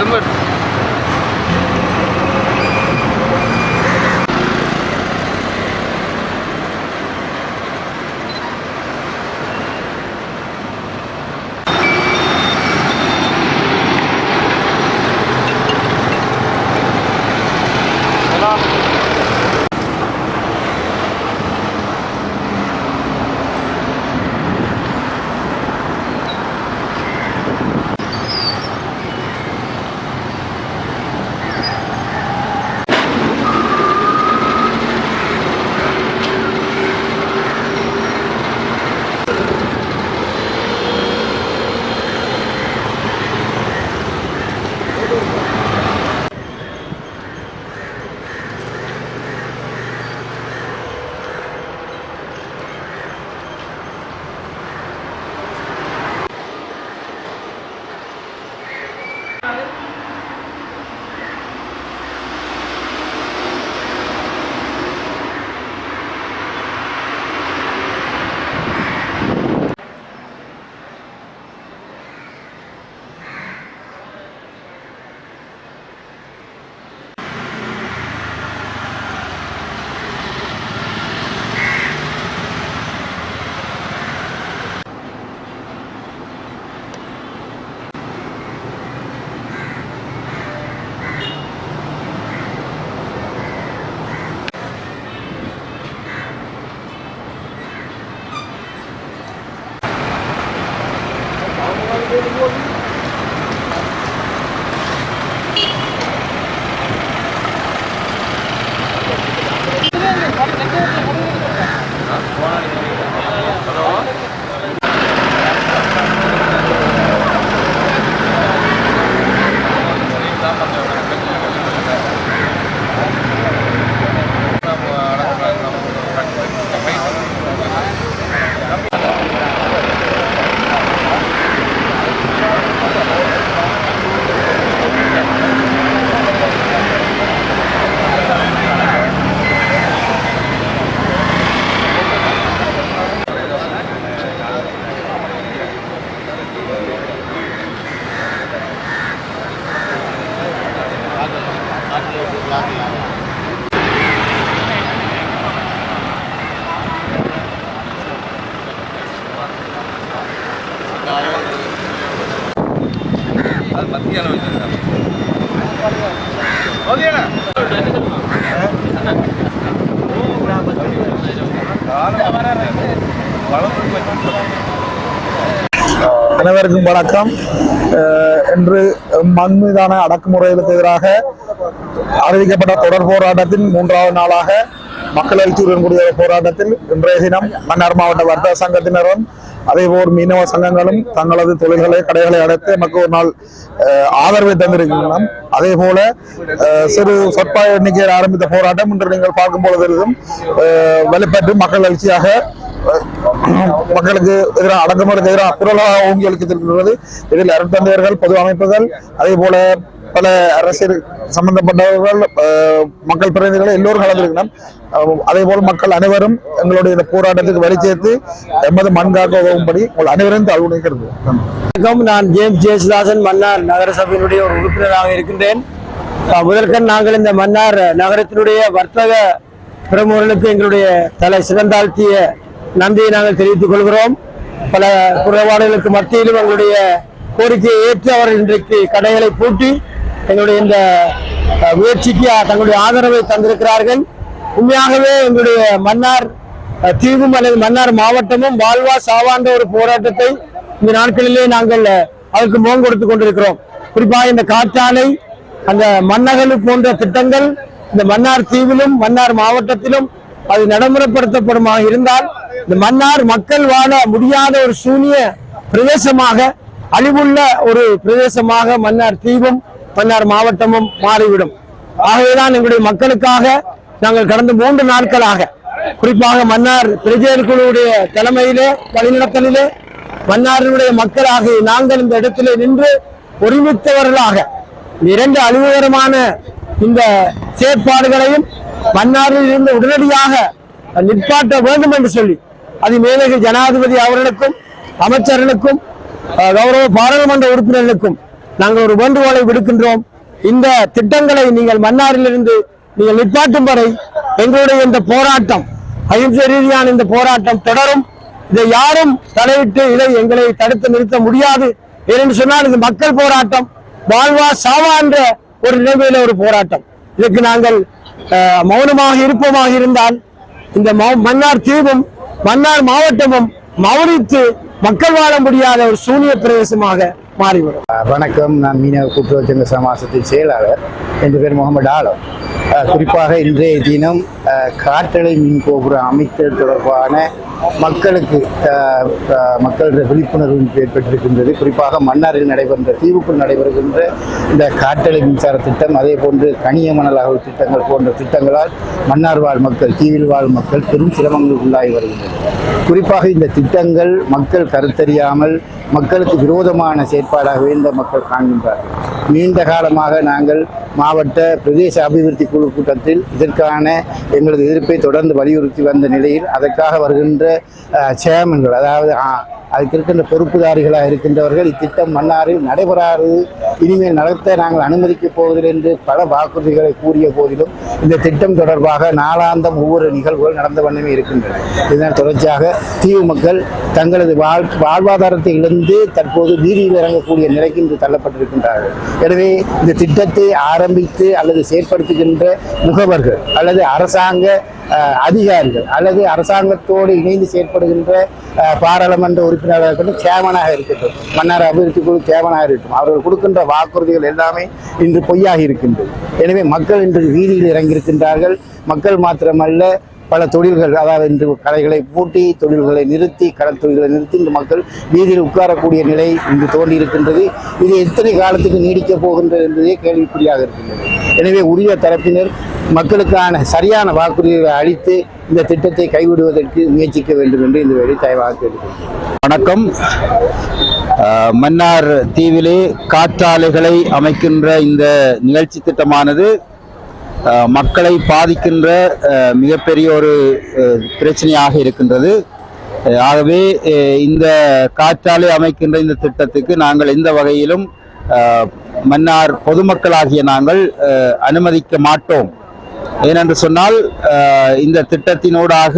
அது அனைவருக்கும் வணக்கம். அஹ் இன்று மண் மீதான அடக்குமுறைகளுக்கு எதிராக அறிவிக்கப்பட்ட தொடர் போராட்டத்தின் மூன்றாவது நாளாக மக்கள் எழுச்சியுடன் கூடிய போராட்டத்தில் இன்றைய தினம் மன்னார் மாவட்ட வர்த்தக சங்கத்தினரும் அதேபோல் மீனவ சங்கங்களும் தங்களது தொழில்களை கடைகளை அடைத்து நமக்கு ஒரு நாள் அஹ், ஆதரவை தந்திருக்கின்றன. அதே போல அஹ், சிறு சொற்ப எண்ணிக்கையில் ஆரம்பித்த போராட்டம் இன்று நீங்கள் பார்க்கும் பொழுதும் வெளிப்பட்டு மக்கள் எழுச்சியாக மக்களுக்கு எதிராக அடக்குமுறைக்கு எதிராக குரலாக ஓங்கி அளித்திருக்கிறது இதில் அருட்தந்தையர்கள் பொது அமைப்புகள் அதே போல பல அரசியல் சம்பந்தப்பட்டவர்கள் மக்கள் பிரதிநிதிகள் எல்லோரும் கலந்திருக்கிறோம் அதே போல் மக்கள் அனைவரும் எங்களுடைய இந்த போராட்டத்துக்கு வழி சேர்த்து எமது மண் காக்க உதவும்படி உங்கள் அனைவரும் தாழ்வு நிற்கிறது வணக்கம். நான் ஜேம்ஸ் ஜேசுதாசன் மன்னார் நகரசபையினுடைய ஒரு உறுப்பினராக இருக்கின்றேன். முதற்கண் நாங்கள் இந்த மன்னார் நகரத்தினுடைய வர்த்தக பிரமுகர்களுக்கு எங்களுடைய தலை சிறந்தாழ்த்திய நன்றியை நாங்கள் தெரிவித்துக் கொள்கிறோம். பல குறைபாடுகளுக்கு மத்தியிலும் எங்களுடைய கோரிக்கையை ஏற்று அவர்கள் இன்றைக்கு கடைகளை பூட்டி எங்களுடைய இந்த முயற்சிக்கு தங்களுடைய ஆதரவை தந்திருக்கிறார்கள். உண்மையாகவே எங்களுடைய மன்னார் தீவும் அல்லது மன்னார் மாவட்டமும் வாழ்வா சாவான்ற ஒரு போராட்டத்தை இந்த நாட்களிலே நாங்கள் அதற்கு முகம் கொடுத்து கொண்டிருக்கிறோம். குறிப்பாக இந்த காற்றாலை அந்த மன்னகல் போன்ற திட்டங்கள் இந்த மன்னார் தீவிலும் மன்னார் மாவட்டத்திலும் அது நடைமுறைப்படுத்தப்படுமாக இருந்தால் இந்த மன்னார் மக்கள் வாழ முடியாத ஒரு சூனிய பிரதேசமாக அழிவுள்ள ஒரு பிரதேசமாக மன்னார் தீவும் மன்னார் மாவட்டமும் மாறிவிடும். ஆகவேதான் எங்களுடைய மக்களுக்காக நாங்கள் கடந்த மூன்று நாட்களாக குறிப்பாக மன்னார் பிரஜையர் குழுவுடைய தலைமையிலே வழிநடத்தலிலே மன்னாரினுடைய மக்களாக நாங்கள் இந்த இடத்திலே நின்று ஒருமித்தவர்களாக இரண்டு அழிவுகரமான இந்த செயற்பாடுகளையும் மன்னாரில் இருந்து உடனடியாக நிற்பாட்ட வேண்டும் என்று சொல்லி அது மேலகு ஜனாதிபதி அவர்களுக்கும் அமைச்சர்களுக்கும் கௌரவ பாராளுமன்ற உறுப்பினர்களுக்கும் நாங்கள் ஒரு வேண்டுகோளை விடுக்கின்றோம். இந்த திட்டங்களை நீங்கள் மன்னாரிலிருந்து நீங்கள் நிப்பாட்டும் வரை எங்களுடைய இந்த போராட்டம் அகிம்சை ரீதியான இந்த போராட்டம் தொடரும். இதை யாரும் தலையிட்டு இதை எங்களை தடுத்து நிறுத்த முடியாது. ஏனென்று சொன்னால் இது மக்கள் போராட்டம். வாழ்வா சாவா என்ற ஒரு நிலைமையில ஒரு போராட்டம். இதற்கு நாங்கள் மௌனமாக இருப்போமாக இருந்தால் இந்த மௌ- மன்னார் தீவும் மன்னார் மாவட்டமும் மௌனித்து மக்கள் வாழ முடியாத ஒரு சூனிய பிரதேசமாக மாறிவிடும். வணக்கம். நான் மீனவ கூட்டுறவு சங்க சமாசத்தின் செயலாளர். என் பேர் முகமது ஆலம். குறிப்பாக இன்றைய தினம் காற்றலை மின் கோபுரம் அமைத்தல் தொடர்பான மக்களுக்கு மக்களுடைய விழிப்புணர்வு ஏற்பட்டிருக்கின்றது. குறிப்பாக மன்னாரில் நடைபெறுகின்ற தீவுக்குள் நடைபெறுகின்ற இந்த காற்றலை மின்சார திட்டம் அதே போன்று கனிய மணல் திட்டங்கள் போன்ற திட்டங்களால் மன்னார் வாழ் மக்கள் தீவில் வாழ் மக்கள் பெரும் சிரமங்களுக்கு உள்ளாகி வருகின்றனர் குறிப்பாக இந்த திட்டங்கள் மக்கள் கருத்தறியாமல் மக்களுக்கு விரோதமான செயற்பாடாகவே இந்த மக்கள் காண்கின்றார்கள். நீண்ட காலமாக நாங்கள் மாவட்ட பிரதேச அபிவிருத்தி குழு கூட்டத்தில் இதற்கான எங்களது எதிர்ப்பை தொடர்ந்து வலியுறுத்தி வந்த நிலையில் அதற்காக வருகின்ற சேர்மன்கள் அதாவது அதுக்கு இருக்கின்ற பொறுப்புதாரிகளாக இருக்கின்றவர்கள் இத்திட்டம் மன்னாரில் நடைபெறாது இனிமேல் நடத்த நாங்கள் அனுமதிக்கப் போவதில்லை என்று பல வாக்குறுதிகளை கூறிய போதிலும் இந்த திட்டம் தொடர்பாக நாளாந்தம் ஒவ்வொரு நிகழ்வுகள் நடந்த வண்ணமே இருக்கின்றன. இதனால் தொடர்ச்சியாக தீவு மக்கள் தங்களது வாழ் வாழ்வாதாரத்தை இழந்து தற்போது வீதியில் இறங்கக்கூடிய நிலைக்கு இன்று தள்ளப்பட்டிருக்கின்றார்கள். எனவே இந்த திட்டத்தை ஆரம்பித்து அல்லது செயற்படுத்துகின்ற முகவர்கள் அல்லது அரசாங்க அதிகாரிகள் அல்லது அரசாங்கத்தோடு இணைந்து செயற்படுகின்ற பாராளுமன்ற உறுப்பினராக இருக்கட்டும் சேமனாக இருக்கட்டும் மன்னார் அபிவிருத்தி குழு சேமனாக இருக்கட்டும் அவர்கள் கொடுக்கின்ற வாக்குறுதிகள் எல்லாமே இன்று பொய்யாகி இருக்கின்றது. எனவே மக்கள் இன்று வீதியில் இறங்கியிருக்கின்றார்கள். மக்கள் மாத்திரமல்ல பல தொழில்கள் அதாவது இன்று கடைகளை பூட்டி தொழில்களை நிறுத்தி கடல் தொழில்களை நிறுத்தி இந்த மக்கள் வீதியில் உட்காரக்கூடிய நிலை இன்று தோன்றியிருக்கின்றது. இது எத்தனை காலத்துக்கு நீடிக்கப் போகின்றது என்பதே கேள்விக்குறியாக இருக்கின்றது. எனவே உரிய தரப்பினர் மக்களுக்கான சரியான வாக்குறுதிகளை அளித்து இந்த திட்டத்தை கைவிடுவதற்கு முயற்சிக்க வேண்டும் என்று இந்த வேலை தயவாக கேட்டுக்கொள்கிறேன். வணக்கம். மன்னார் தீவிலே காற்றாலைகளை அமைக்கின்ற இந்த நிகழ்ச்சி திட்டமானது மக்களை பாதிக்கின்ற மிகப்பெரிய ஒரு பிரச்சனையாக இருக்கின்றது. ஆகவே இந்த காற்றாலை அமைக்கின்ற இந்த திட்டத்துக்கு நாங்கள் எந்த வகையிலும் மன்னார் பொதுமக்களாகிய நாங்கள் அனுமதிக்க மாட்டோம். ஏனென்று சொன்னால் இந்த திட்டத்தினூடாக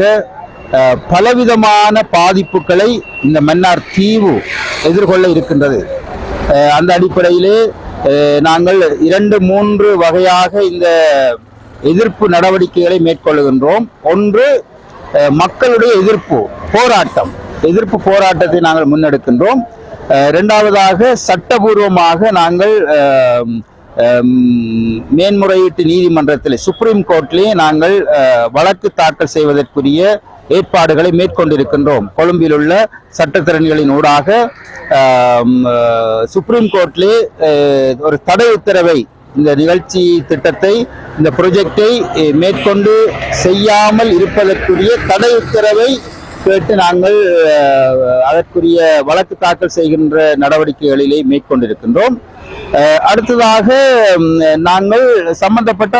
பலவிதமான பாதிப்புகளை இந்த மன்னார் தீவு எதிர்கொள்ள இருக்கின்றது. அந்த அடிப்படையிலே நாங்கள் இரண்டு மூன்று வகையாக இந்த எதிர்ப்பு நடவடிக்கைகளை மேற்கொள்கின்றோம். ஒன்று மக்களுடைய எதிர்ப்பு போராட்டம். எதிர்ப்பு போராட்டத்தை நாங்கள் முன்னெடுக்கின்றோம். இரண்டாவதாக சட்டபூர்வமாக நாங்கள் மேன்முறையீட்டு நீதிமன்றத்தில் சுப்ரீம் கோர்ட்லேயே நாங்கள் வழக்கு தாக்கல் செய்வதற்குரிய ஏற்பாடுகளை மேற்கொண்டிருக்கின்றோம். கொழும்பில் உள்ள சட்டத்திறன்களின் ஊடாக சுப்ரீம் கோர்ட்லே ஒரு தடை உத்தரவை இந்த நிகழ்ச்சி திட்டத்தை இந்த ப்ரொஜெக்டை மேற்கொண்டு செய்யாமல் இருப்பதற்குரிய தடை உத்தரவை கேட்டு நாங்கள் அதற்குரிய வழக்கு தாக்கல் செய்கின்ற நடவடிக்கைகளிலே மேற்கொண்டிருக்கின்றோம். அடுத்ததாக நாங்கள் சம்பந்தப்பட்ட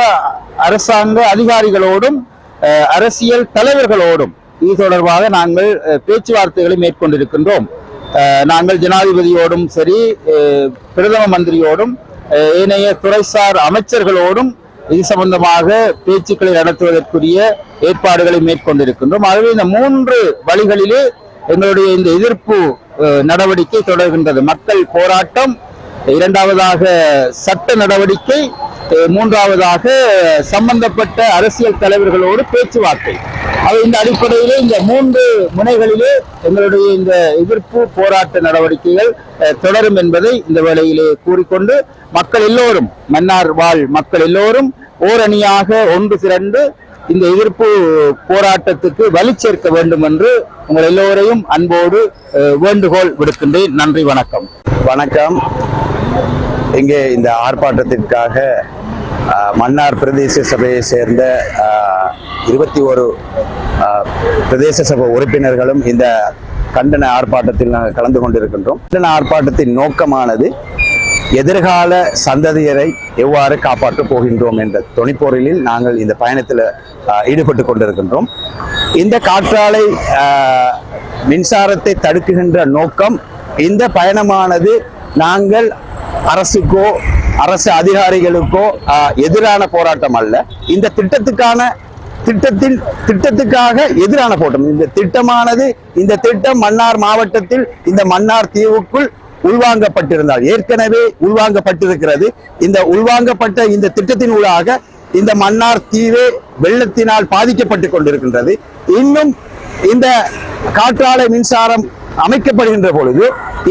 அரசாங்க அதிகாரிகளோடும் அரசியல் தலைவர்களோடும் இது தொடர்பாக நாங்கள் பேச்சுவார்த்தைகளை மேற்கொண்டிருக்கின்றோம். நாங்கள் ஜனாதிபதியோடும் சரி பிரதம மந்திரியோடும் ஏனைய துறைசார் அமைச்சர்களோடும் இது சம்பந்தமாக பேச்சுக்களை நடத்துவதற்குரிய ஏற்பாடுகளை மேற்கொண்டிருக்கின்றோம். ஆகவே இந்த மூன்று வழிகளிலே எங்களுடைய இந்த எதிர்ப்பு நடவடிக்கை தொடர்கின்றது. மக்கள் போராட்டம் இரண்டாவதாக சட்ட நடவடிக்கை மூன்றாவதாக சம்பந்தப்பட்ட அரசியல் தலைவர்களோடு பேச்சுவார்த்தை. அது இந்த அடிப்படையிலே இந்த மூன்று முனைகளிலே எங்களுடைய இந்த எதிர்ப்பு போராட்ட நடவடிக்கைகள் தொடரும் என்பதை இந்த வேளையிலே கூறிக்கொண்டு மக்கள் எல்லோரும் மன்னார் வாழ் மக்கள் எல்லோரும் ஓரணியாக ஒன்று திரண்டு இந்த எதிர்ப்பு போராட்டத்துக்கு வலி சேர்க்க வேண்டும் என்று உங்கள் எல்லோரையும் அன்போடு வேண்டுகோள் விடுக்கின்றேன். நன்றி வணக்கம். வணக்கம். இங்கே இந்த ஆர்ப்பாட்டத்திற்காக மன்னார் பிரதேச சபையை சேர்ந்த இருபத்தி ஒரு பிரதேச சபை உறுப்பினர்களும் இந்த கண்டன ஆர்ப்பாட்டத்தில் நாங்கள் கலந்து கொண்டிருக்கின்றோம். கண்டன ஆர்ப்பாட்டத்தின் நோக்கமானது எதிர்கால சந்ததியரை எவ்வாறு காப்பாற்றப் போகின்றோம் என்ற துணிப்பொருளில் நாங்கள் இந்த பயணத்தில் ஈடுபட்டு கொண்டிருக்கின்றோம். இந்த காற்றாலை மின்சாரத்தை தடுக்குகின்ற நோக்கம் இந்த பயணமானது நாங்கள் அரசுக்கோ அரசு அதிகாரிகளுக்கோ எதிரான போராட்டம் அல்ல. இந்த திட்டத்துக்கான திட்டத்தின் திட்டத்துக்காக எதிரான போட்டம் இந்த திட்டமானது இந்த திட்டம் மன்னார் மாவட்டத்தில் இந்த மன்னார் தீவுக்குள் உள்வாங்கப்பட்டிருந்தால் ஏற்கனவே உள்வாங்கப்பட்டிருக்கிறது. இந்த உள்வாங்கப்பட்ட இந்த திட்டத்தின் ஊடாக இந்த மன்னார் தீவே வெள்ளத்தினால் பாதிக்கப்பட்டு கொண்டிருக்கின்றது. இன்னும் இந்த காற்றாலை மின்சாரம் அமைக்கப்படுகின்ற பொழுது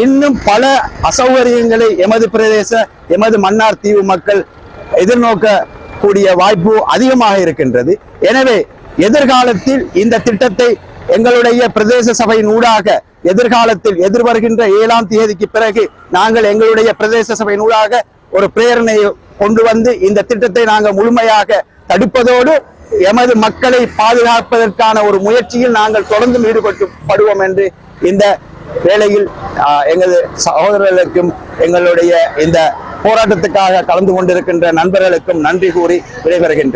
இன்னும் பல அசௌகரியங்களை எமது பிரதேச எமது மன்னார் தீவு மக்கள் எதிர்நோக்கக்கூடிய வாய்ப்பு அதிகமாக இருக்கின்றது. எனவே எதிர்காலத்தில் இந்த திட்டத்தை எங்களுடைய பிரதேச சபையின் ஊடாக எதிர்காலத்தில் எதிர்வருகின்ற ஏழாம் தேதிக்கு பிறகு நாங்கள் எங்களுடைய பிரதேச சபையின் ஊடாக ஒரு பிரேரணையை கொண்டு வந்து இந்த திட்டத்தை நாங்கள் முழுமையாக தடுப்பதோடு எமது மக்களை பாதுகாப்பதற்கான ஒரு முயற்சியில் நாங்கள் தொடர்ந்து ஈடுபட்டு படுவோம் என்று இந்த வேளையில் ஆஹ், எங்களது சகோதரர்களுக்கும் எங்களுடைய இந்த போராட்டத்துக்காக கலந்து கொண்டிருக்கின்ற நண்பர்களுக்கும் நன்றி கூறி விடைபெறுகின்றேன்.